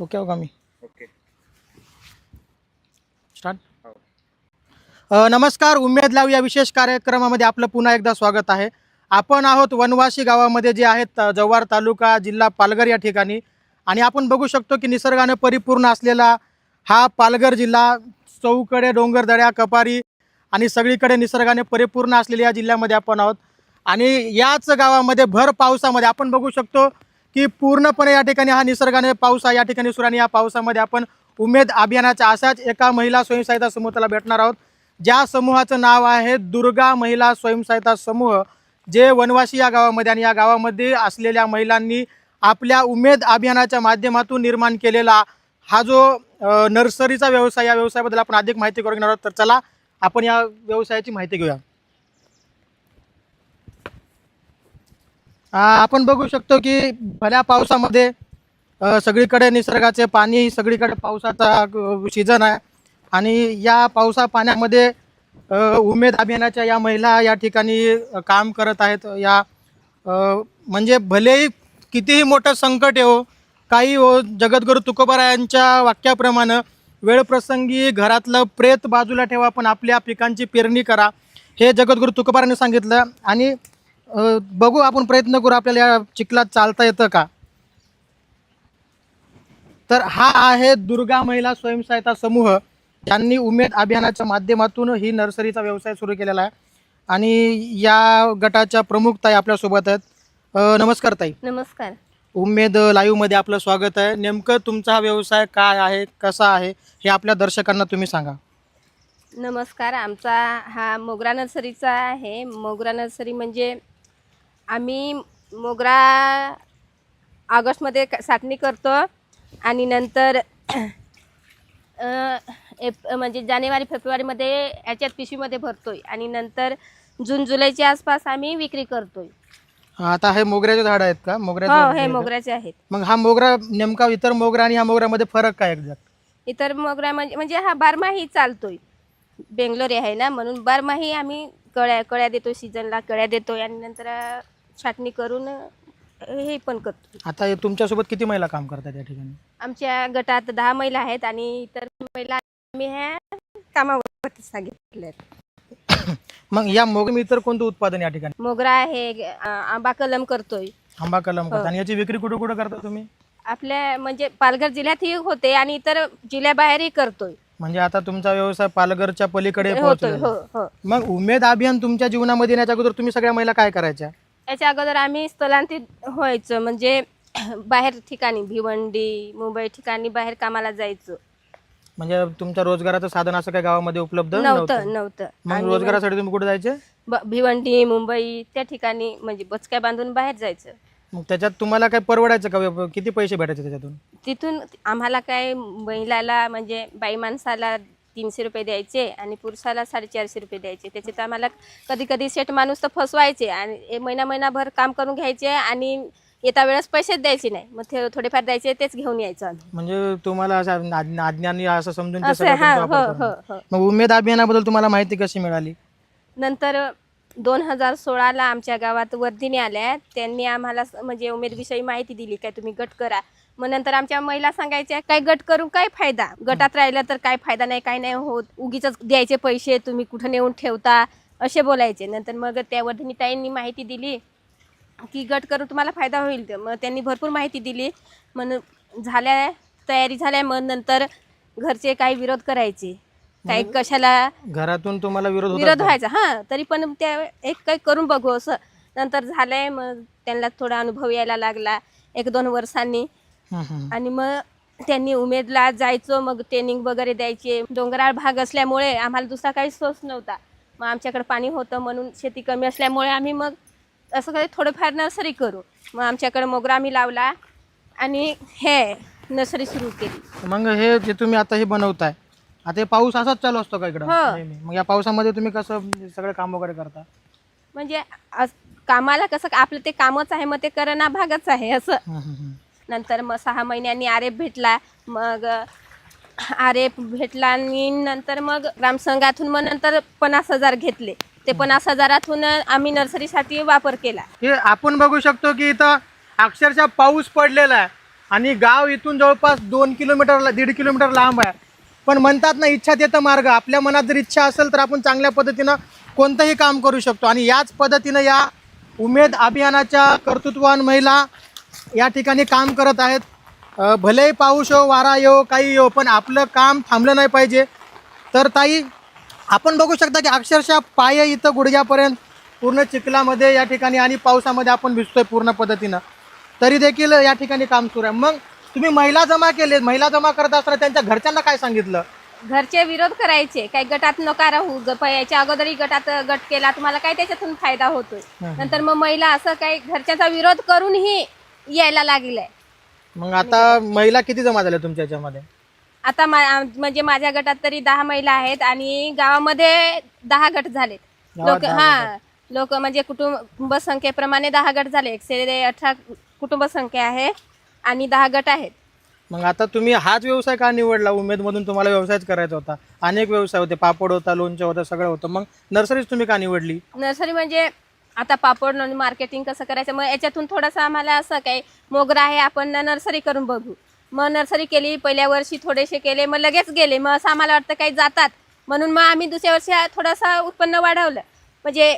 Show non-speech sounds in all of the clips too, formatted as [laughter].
Okay हो का मी? Okay. Start हो. नमस्कार उमेद लाव या विशेष कार्यक्रमामध्ये आपलं पुन्हा एकदा स्वागत आहे. आपण आहोत वनवासी गावामध्ये जे आहेत जव्हार तालुका जिल्हा पालघर या ठिकाणी. आणि आपण बघू शकतो की निसर्गाने परिपूर्ण असलेला हा पालघर जिल्हा चौकडे डोंगरदऱ्या कपारी आणि सगळीकडे निसर्गाने परिपूर्ण असलेल्या या जिल्ह्यामध्ये आपण आहोत. आणि याच गावामध्ये भर पावसामध्ये आपण बघू शकतो की पूर्णपणे या ठिकाणी हा निसर्गाने पाऊस आहे. या ठिकाणी सुराने या पावसामध्ये आपण उमेद अभियानाच्या अशाच एका महिला स्वयंसहायता समूहाला भेटणार आहोत. ज्या समूहाचं नाव आहे दुर्गा महिला स्वयंसहायता समूह जे वनवासी या गावामध्ये आणि या गावामध्ये असलेल्या महिलांनी आपल्या उमेद अभियानाच्या माध्यमातून निर्माण केलेला हा जो नर्सरीचा व्यवसाय या व्यवसायाबद्दल आपण अधिक माहिती करून घेणार आहोत. तर चला आपण या व्यवसायाची माहिती घेऊया. आ, आपण बघू शकतो की भल्या पावसामध्ये अ, सगळीकडे निसर्गाचे पाणी सगळीकडे पावसाचा सीझन आहे. आणि या पावसा पाण्यामध्ये अ, उमेद अभियानाच्या या महिला या ठिकाणी अ, काम करत आहेत. या अ, म्हणजे भलेही कितीही मोठं संकट येवो काही हो जगद्गुरु तुकोबारायांच्या वाक्याप्रमाणे वेळप्रसंगी घरातलं प्रेत बाजूला ठेवा पण आपल्या पिकांची पेरणी करा. हे जगद्गुरु तुकोबारांनी सांगितलं. आणि अ, बघू आपण प्रयत्न करू आपल्याला या चिखलात चालता येतं का? तर हा आहे दुर्गा महिला स्वयंसहायता समूह. त्यांनी उमेद अभियानाच्या माध्यमातून ही नर्सरीचा व्यवसाय सुरू केलेला आहे. आणि या गटाच्या प्रमुख ताई आपल्यासोबत आहेत. अ, नमस्कार ताई. नमस्कार. उमेद लाईव्हमध्ये आपलं स्वागत आहे. नेमकं तुमचा हा व्यवसाय काय आहे कसा आहे हे आपल्या दर्शकांना तुम्ही सांगा. नमस्कार. आमचा हा मोगरा नर्सरीचा आहे. मोगरा नर्सरी म्हणजे आम्ही मोगरा ऑगस्टमध्ये छाटणी करतो आणि नंतर एप म्हणजे जानेवारी फेब्रुवारीमध्ये याच्यात पिशवीमध्ये भरतोय आणि नंतर जून जुलैच्या आसपास आम्ही विक्री करतोय. आता हे मोगऱ्याचे झाड आहेत का? मोगऱ्याचे हो हे? मोगऱ्याचे आहेत. मग हा मोगरा नेमका इतर मोगरा आणि ह्या मोगऱ्यामध्ये फरक काय एक्झॅक्ट इतर मोगरा म्हणजे म्हणजे हा बारमाही चालतोय. बेंगलोरी आहे ना म्हणून बारमाही आम्ही कळ्या कळ्या देतो सीझनला कळ्या देतोय आणि नंतर छाटणी करून हे पण करतो. आता हे तुमच्यासोबत किती महिला काम करतात या ठिकाणी? आमच्या गटात दहा महिला आहेत आणि इतर महिला आम्ही ह्या कामावरती सांगितले [coughs] मग या मोगरी इतर कोणतं उत्पादन या ठिकाणी? मोगरा आहे आंबा कलम करतोय. आंबा कलम करतात हो. आणि याची विक्री कुठं कुठं करता तुम्ही? आपल्या म्हणजे पालघर जिल्ह्यातही होते आणि इतर जिल्ह्याबाहेरही करतोय. म्हणजे आता तुमचा व्यवसाय पालघरच्या पलीकडे होतोय पोहोचलेला हो आहे. हो. मग उमेद अभियान तुमच्या जीवनामध्ये येण्याच्या अगोदर तुम्ही सगळ्या महिला काय करायच्या? याच्या अगोदर आम्ही स्थलांतरित व्हायचं म्हणजे [clears throat] बाहेर ठिकाणी भिवंडी मुंबई ठिकाणी बाहेर कामाला जायचं. म्हणजे तुमच्या रोजगाराचं साधन असं काय गावामध्ये उपलब्ध नव्हतं नव्हतं? मग आणि रोजगारासाठी तुम्ही कुठे जायचे? ब- भिवंडी मुंबई त्या ठिकाणी म्हणजे बचक्या बांधून बाहेर जायचं. मग त्याच्यात तुम्हाला काय परवडायचं का? व्याप- किती पैसे भेटायचे त्याच्यातून? तिथून आम्हाला काय महिलाला म्हणजे बाई माणसाला तीनशे रुपये द्यायचे आणि पुरुषाला साडेचारशे रुपये द्यायचे. त्याच्यात आम्हाला कधी कधी सेट माणूस तर फसवायचे आणि महिना महिनाभर काम करून घ्यायचे आणि येता वेळेस पैसेच द्यायचे नाही. मग ते थोडेफार द्यायचे तेच घेऊन यायचं आम्ही. म्हणजे तुम्हाला असं आज्ञ- आज्ञानी असं समजून ते असं सगळं हा तुमचा हो हो करणं. हो मग उमेद अभियानाबद्दल तुम्हाला माहिती कशी मिळाली? नंतर दोन हजार सोळाला आमच्या गावात वर्धिनी आल्या. त्यांनी आम्हाला स- म्हणजे उमेदविषयी माहिती दिली काय तुम्ही गट करा. मग नंतर आमच्या महिला सांगायच्या काय गट करून काय फायदा? गटात राहिलं तर काय फायदा नाही काय नाही होत. उगीच द्यायचे पैसे तुम्ही कुठं नेऊन ठेवता? असे बोलायचे. नंतर मग त्या वर्धिनी ताईंनी माहिती दिली की गट करून तुम्हाला फायदा होईल. तर मग त्यांनी भरपूर माहिती दिली. म्हणून झाल्या तयारी झाल्या. मग नंतर घरचे काही विरोध करायचे. काही कशाला घरातून तुम्हाला विरोध विरोध? व्हायचा. हा तरी पण त्या एक काही करून बघू असं. नंतर झालंय मग त्यांना थोडा अनुभव यायला लागला. एक दोन वर्षांनी. आणि मग त्यांनी उमेदला जायचो मग ट्रेनिंग वगैरे द्यायचे. डोंगराळ भाग असल्यामुळे आम्हाला दुसरा काही सोर्स नव्हता. मग आमच्याकडे पाणी होतं म्हणून शेती कमी असल्यामुळे आम्ही मग असं काही थोडंफार नर्सरी करू. मग आमच्याकडे मोगरा आम्ही लावला आणि हे नर्सरी सुरू केली. मग हे जे तुम्ही आता हे बनवताय आता हे पाऊस असाच चालू असतो का इकडं? हो. नेहमी? मग या पावसामध्ये तुम्ही कसं सगळं काम वगैरे करता? म्हणजे अस- कामाला कसं आपलं ते कामच आहे मग ते करणं भागच आहे असं. हम्म, हम्म, हम्म. नंतर मग सहा महिन्यांनी आरेप भेटला. मग आरेप भेटला आणि नंतर मग ग्रामसंघातून मग नंतर पन्नास हजार घेतले. ते पन्नास हजारातून आम्ही नर्सरीसाठी वापर केला. हे आपण बघू शकतो की इथं अक्षरशः पाऊस पडलेला आहे आणि गाव इथून जवळपास दोन किलोमीटर दीड किलोमीटर लांब आहे. पण म्हणतात ना इच्छा देतं मार्ग. आपल्या मनात जर इच्छा असेल तर आपण चांगल्या पद्धतीनं कोणतंही काम करू शकतो. आणि याच पद्धतीनं या उमेद अभियानाच्या कर्तृत्ववान महिला या ठिकाणी काम करत आहेत. भलेही पाऊस येऊ वारा येऊ काही येऊ पण आपलं काम थांबलं नाही पाहिजे. तर ताई आपण बघू शकता की अक्षरशः पाय इथं गुडघ्यापर्यंत पूर्ण चिखलामध्ये या ठिकाणी आणि पावसामध्ये आपण भिजतोय पूर्ण पद्धतीनं. तरी देखील या ठिकाणी काम सुरू आहे. मग तुम्ही महिला जमा केले महिला जमा करत असताना त्यांच्या घरच्यांना काय सांगितलं? घरचे विरोध करायचे. काही गटात नका राहू. याच्या अगोदरही गटात गट केला तुम्हाला काय त्याच्यातून फायदा होतोय? नंतर मग महिला असं काही घरच्याचा विरोध करूनही यायला लागलाय. मग आता महिला किती जमा झाल्या तुमच्या याच्यामध्ये? आता मा- म्हणजे माझ्या गटात तरी दहा महिला आहेत आणि गावामध्ये दहा गट झालेत. गावात लोक दहा हा. लोक म्हणजे कुटुंब संख्येप्रमाणे दहा गट झाले. एकशे अठरा कुटुंब संख्या आहे आणि दहा गट आहेत. मग आता तुम्ही हाच व्यवसाय का निवडला? उमेदमधून तुम्हाला व्यवसायच करायचा होता. अनेक व्यवसाय होते. पापड होता लोणचं होतं सगळं होतं. मग नर्सरीच तुम्ही का निवडली? नर्सरी म्हणजे आता पापड मार्केटिंग कसं करायचं? मग याच्यातून थोडंसं आम्हाला असं काही मोगरा आहे आपण नर्सरी करून बघू. मग नर्सरी केली पहिल्या वर्षी थोडेसे केले मग लगेच गेले. मग असं आम्हाला वाटतं काही जातात. म्हणून मग आम्ही दुसऱ्या वर्षी थोडंसं उत्पन्न वाढवलं. म्हणजे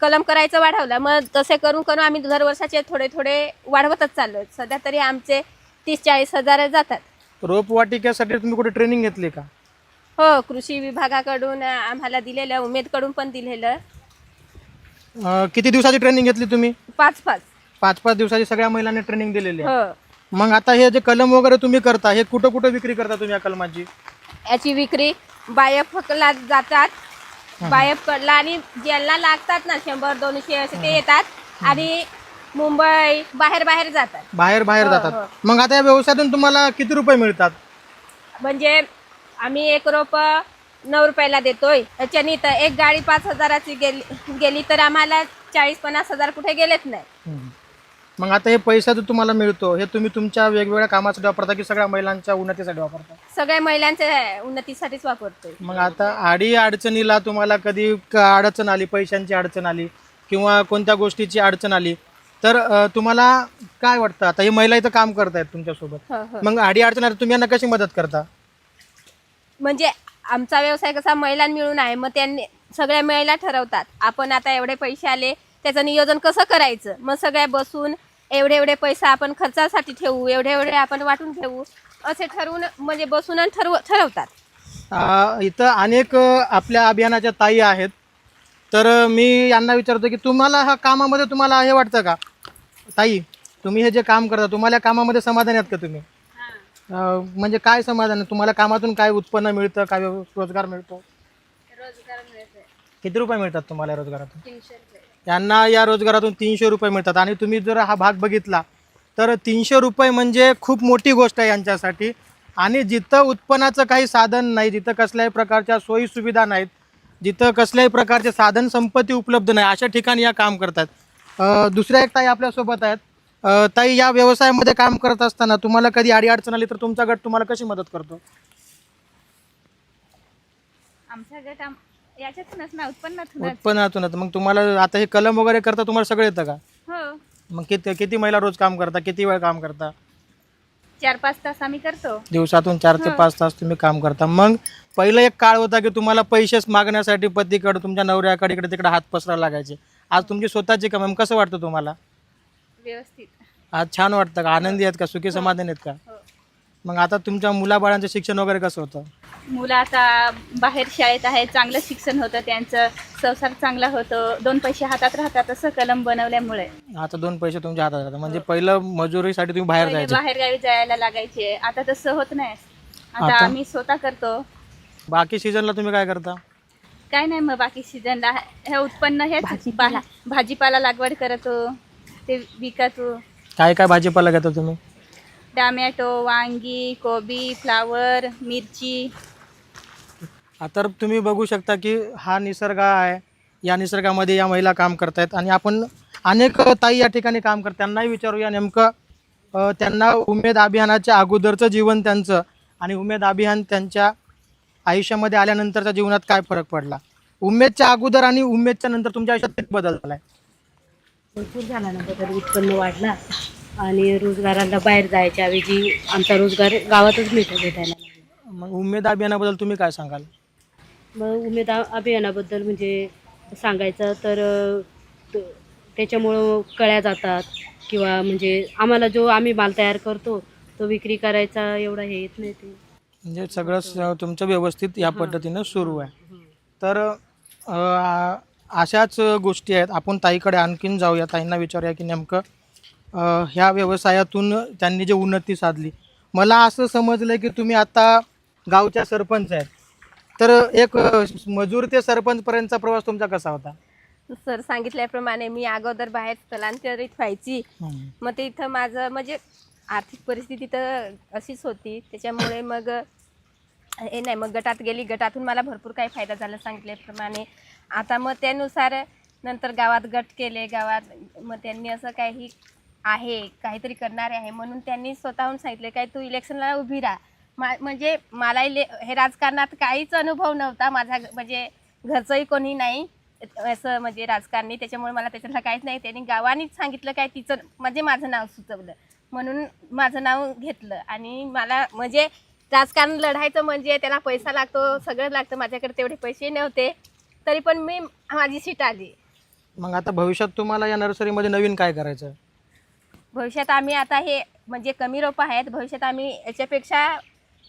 कलम करायचं वाढवलं. मग तसे करून करून आम्ही दर वर्षाचे थोडे थोडे वाढवतच चाललो सध्या तरी आमचे तीस चाळीस हजार जातात. रोपवाटिकेसाठी तुम्ही कुठे ट्रेनिंग घेतली का? हो कृषी विभागाकडून आम्हाला दिलेलं उमेदकडून पण दिलेलं. अं, किती दिवसाची ट्रेनिंग घेतली तुम्ही? पाच पाच. पाच पाच दिवसाची सगळ्या महिलांनी ट्रेनिंग दिलेली आहे. हो. मग आता हे जे कलम वगैरे तुम्ही करता हे कुठं कुठं विक्री करता तुम्ही या कलमाची? याची विक्री बायफकला जातात. बायफकडला आणि ज्यांना लागतात ना शंभर दोनशे असे ते येतात. आणि मुंबई बाहेर बाहेर जातात. बाहेर बाहेर हो, जातात. मग आता या व्यवसायातून तुम्हाला किती रुपये मिळतात? म्हणजे आम्ही एक रोप नऊ रुपयाला देतोय. त्याच्यानी तर एक गाडी पाच हजाराची गेली गेली तर आम्हाला चाळीस पन्नास हजार कुठे गेलेच नाही. मग आता हे पैसा जो तुम्हाला मिळतो हे तुम्ही तुमच्या वेगवेगळ्या कामासाठी वापरता की सगळ्या महिलांच्या उन्नतीसाठी वापरता? सगळ्या महिलांच्या उन्नतीसाठीच वापरतोय. मग आता आडी अडचणीला तुम्हाला कधी क- अडचण आली पैशांची अडचण आली किंवा कोणत्या गोष्टीची अडचण आली तर अ, तुम्हाला काय वाटतं? आता ही महिला इथं काम करतायत तुमच्यासोबत. हो, हो. मग आडी अडचण आली तुम्ही यांना कशी मदत करता? म्हणजे आमचा व्यवसाय कसा महिलां मिळून आहे मग त्यांनी सगळ्या महिला ठरवतात. आपण आता एवढे पैसे आले त्याचं नियोजन कसं करायचं? मग सगळ्या बसून एवढे एवढे पैसा आपण खर्चासाठी ठेवू एवढे एवढे आपण वाटून ठेवू असे ठरवून म्हणजे बसून आणि ठरव ठरवतात. इथं अनेक आपल्या अभियानाच्या ताई आहेत. तर मी यांना विचारतो की तुम्हाला हा कामामध्ये तुम्हाला हे वाटतं का? ताई तुम्ही हे जे काम करता तुम्हाला या कामामध्ये समाधान आहात का तुम्ही? अ, म्हणजे काय समाधान आहे? तुम्हाला कामातून काय उत्पन्न मिळतं काय रोजगार मिळतो? किती रुपये मिळतात तुम्हाला या रोजगारातून? यांना या रोजगारातून तीनशे रुपये मिळतात. आणि तुम्ही जर हा भाग बघितला तर तीनशे रुपये म्हणजे खूप मोठी गोष्ट आहे यांच्यासाठी. आणि जिथं उत्पन्नाचं काही साधन नाही जिथं कसल्याही प्रकारच्या सोयी सुविधा नाहीत जिथं कसल्याही प्रकारचे साधन संपत्ती उपलब्ध नाही अशा ठिकाणी या काम करतात. अ, दुसऱ्या एक ताई आपल्यासोबत आहेत. अ, ताई या व्यवसायामध्ये काम करत असताना तुम्हाला कधी अडी अडचण आली तर तुमचा गट तुम्हाला कशी मदत करतो? आमचा गट आम- याच्यातूनच ना उत्पन्नातूनच. उत्पन्नातूनच. मग तुम्हाला आता हे कलम वगैरे करता तुम्हाला सगळं येतं का? हो. मग किती किती महिला रोज काम करता? किती वेळ काम करता? चार पाच तास आम्ही करतो. दिवसातून चार ते पाच तास तुम्ही काम करता. मग पहिलं एक काळ होता की तुम्हाला पैसेच मागण्यासाठी पतीकडे तुमच्या नवऱ्याकडे इकडे तिकडे हात पसरा लागायचे. आज तुमची स्वतःची कमाई मग कसं वाटतं तुम्हाला? व्यवस्थित. आज छान वाटतं का? आनंदी आहेत का? सुखी समाधान आहेत का? हो. मग आता तुमच्या मुलाबाळांचं शिक्षण वगैरे कसं होतं? मुलं आता बाहेर शाळेत आहेत चांगलं शिक्षण होतं त्यांचं संसार चांगला होतो. दोन पैसे हातात राहतात असं कलम बनवल्यामुळे. आता दोन पैसे तुमच्या हातात राहतात. म्हणजे पहिलं मजुरीसाठी तुम्ही बाहेर पहिले जायचे. बाहेर गावी जायला लागायचे. आता तसं होत नाही. आता आता? आम्ही स्वतः करतो. बाकी सीझनला तुम्ही काय करता? काय नाही मग बाकी सीझनला. हे उत्पन्न हेच पाला भाजीपाला लागवड करतो. ते विकतो काय काय भाजीपाला घेता तुम्ही? टमॅटो वांगी कोबी फ्लावर मिरची. आता तुम्ही बघू शकता की हा निसर्ग आहे. या निसर्गामध्ये या महिला काम करतायत आणि आपण अनेक ताई या ठिकाणी काम करतात. त्यांनाही विचारूया नेमकं अ, त्यांना उमेद अभियानाच्या अगोदरचं जीवन त्यांचं आणि उमेद अभियान त्यांच्या आयुष्यामध्ये आल्यानंतरच्या जीवनात काय फरक पडला? उमेदच्या अगोदर आणि उमेदच्या नंतर तुमच्या आयुष्यात किती बदल झालाय? भरपूर झाला ना बदल उत्पन्न वाढला आणि रोजगाराला बाहेर जायच्या ऐवजी आमचा रोजगार गावातच मिळतो भेटायला. लागला मग उमेद अभियानाबद्दल तुम्ही काय सांगाल? मग उमेद अभियानाबद्दल म्हणजे सांगायचं तर अ, त- त्याच्यामुळं कळ्या जातात किंवा म्हणजे आम्हाला जो आम्ही माल तयार करतो तो विक्री करायचा एवढा हे येत नाही ते. म्हणजे सगळं स- तुमचं व्यवस्थित या पद्धतीनं सुरू आहे. तर अ, अशाच गोष्टी आहेत. आपण ताईकडे आणखीन जाऊया. ताईंना विचारूया की नेमकं अ, ह्या व्यवसायातून त्यांनी जे उन्नती साधली. मला असं समजलं की तुम्ही आता गावच्या सरपंच आहेत. तर एक अ, मजूर ते सरपंचपर्यंतचा प्रवास तुमचा कसा होता? सर सांगितल्याप्रमाणे मी अगोदर बाहेर स्थलांतरित व्हायची. मग ते इथं माझं म्हणजे आर्थिक परिस्थिती तर अशीच होती. त्याच्यामुळे मग हे नाही मग गटात गेली. गटातून मला भरपूर काही फायदा झाला सांगितल्याप्रमाणे. आता मग त्यानुसार नंतर गावात गट केले गावात मग त्यांनी असं काही आहे काहीतरी करणारे आहे म्हणून त्यांनी स्वतःहून सांगितले काय तू इलेक्शनला उभी राहा. मा म्हणजे मला इले हे राजकारणात काहीच अनुभव नव्हता माझा म्हणजे घरचंही कोणी नाही असं म्हणजे राजकारणी त्याच्यामुळे मला त्याच्यातला काहीच नाही. त्यांनी गावानेच सांगितलं काय तिचं म्हणजे माझं नाव सुचवलं. म्हणून माझं नाव घेतलं आणि मला म्हणजे राजकारण लढायचं म्हणजे त्याला पैसा लागतो सगळं लागतं माझ्याकडे तेवढे पैसे नव्हते. तरी पण मी माझी सीट आली. मग आता भविष्यात तुम्हाला या नर्सरीमध्ये नवीन काय करायचं? भविष्यात आम्ही आता हे म्हणजे कमी रोपं आहेत. भविष्यात आम्ही याच्यापेक्षा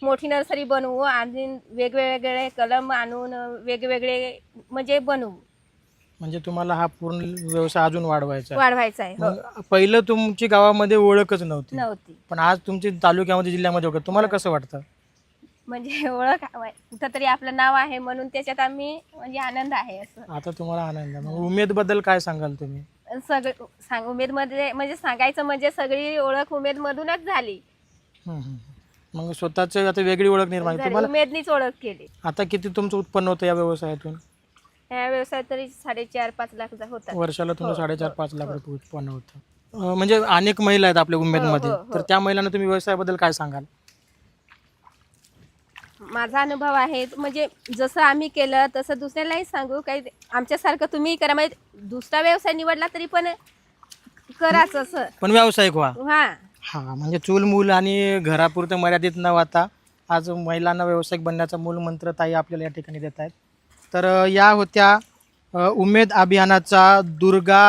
मोठी नर्सरी बनवू आणि वेगवेगळे कलम आणून वेगवेगळे म्हणजे बनवू. म्हणजे तुम्हाला हा पूर्ण व्यवसाय अजून वाढवायचा आहे. वाढवायचं आहे हो. मग पहिलं तुमची गावामध्ये ओळखच नव्हती. नव्हती. पण आज तुमची तालुक्यामध्ये जिल्ह्यामध्ये ओळख तुम्हाला कसं वाटतं? म्हणजे [laughs] ओळख कुठंतरी आपलं नाव आहे म्हणून त्याच्यात आम्ही म्हणजे आनंद आहे असं. आता तुम्हाला आनंद आहे. मग उमेदबद्दल काय सांगाल तुम्ही? सगळं सांग उमेदमध्ये म्हणजे सांगायचं म्हणजे सगळी ओळख उमेदमधूनच झाली. हम्म, हम्म. मग स्वतःच आता वेगळी ओळख निर्माण झाली. तुम्हाला उमेदनीच ओळख केली. आता किती तुमचं उत्पन्न होतं या व्यवसायातून? या व्यवसायात तरी साडेचार पाच लाख होता वर्षाला तुमचं हो, साडेचार हो, पाच लाख हो. रुपये उत्पन्न होतं. अं, म्हणजे अनेक महिला आहेत आपल्या उमेदमध्ये हो, हो. तर त्या महिलांना तुम्ही व्यवसायाबद्दल काय सांगाल? माझा अनुभव आहे. म्हणजे जसं आम्ही केलं तसं दुसऱ्यालाही सांगू. काही आमच्यासारखं तुम्ही करा. म्हणजे दुसरा व्यवसाय निवडला तरी पण कराच असं. पण व्यावसायिक व्हा. हा. हा म्हणजे चूल मूल आणि घरापुरतं मर्यादित न वाहता आज महिलांना व्यावसायिक बनण्याचा मूल मंत्र ताई आपल्याला या ठिकाणी देत आहेत. तर या होत्या अ, उमेद अभियानाचा दुर्गा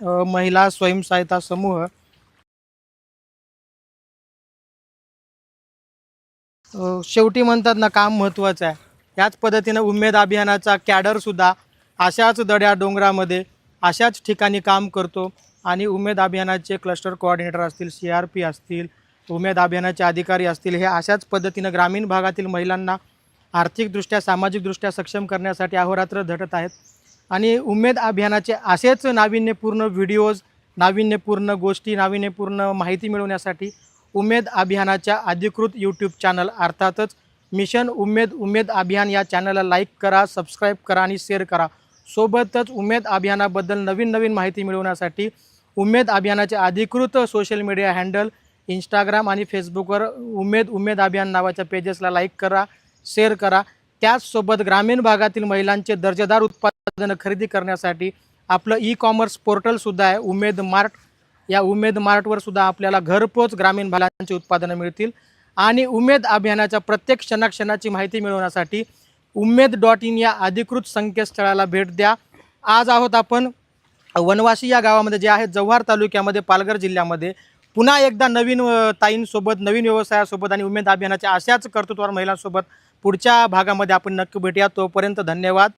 अ, महिला स्वयंसहायता समूह. शेवटी म्हणतात ना काम महत्त्वाचं आहे. याच पद्धतीनं उमेद अभियानाचा कॅडरसुद्धा अशाच दड्या डोंगरामध्ये अशाच ठिकाणी काम करतो. आणि उमेद अभियानाचे क्लस्टर कोऑर्डिनेटर असतील सी आर पी असतील उमेद अभियानाचे अधिकारी असतील हे अशाच पद्धतीनं ग्रामीण भागातील महिलांना आर्थिकदृष्ट्या सामाजिकदृष्ट्या सक्षम करण्यासाठी अहोरात्र झटत आहेत. आणि उमेद अभियानाचे असेच नाविन्यपूर्ण व्हिडिओज नाविन्यपूर्ण गोष्टी नाविन्यपूर्ण माहिती मिळवण्यासाठी उमेद अभियानाच्या अधिकृत यूट्यूब चॅनल अर्थातच मिशन उमेद उमेद अभियान या चॅनलला लाईक करा सबस्क्राईब करा आणि शेअर करा. सोबतच उमेद अभियानाबद्दल नवीन नवीन माहिती मिळवण्यासाठी उमेद अभियानाचे अधिकृत सोशल मीडिया हँडल इंस्टाग्राम आणि फेसबुकवर उमेद उमेद अभियान नावाच्या पेजेसला लाईक करा शेअर करा. त्याचसोबत ग्रामीण भागातील महिलांचे दर्जेदार उत्पादनं खरेदी करण्यासाठी आपलं ई कॉमर्स पोर्टलसुद्धा आहे उमेद मार्ट. या उमेद मार्टवर सुद्धा आपल्याला घरपोच ग्रामीण भागांची उत्पादनं मिळतील. आणि उमेद अभियानाच्या प्रत्येक क्षणाक्षणाची माहिती मिळवण्यासाठी उमेद डॉट इन या अधिकृत संकेतस्थळाला भेट द्या. आज आहोत आपण वनवासी या गावामध्ये जे आहे जव्हार तालुक्यामध्ये पालघर जिल्ह्यामध्ये. पुन्हा एकदा नवीन ताईंसोबत नवीन व्यवसायासोबत आणि उमेद अभियानाच्या अशाच कर्तृत्वार महिलांसोबत पुढच्या भागामध्ये आपण नक्की भेटूया तोपर्यंत धन्यवाद.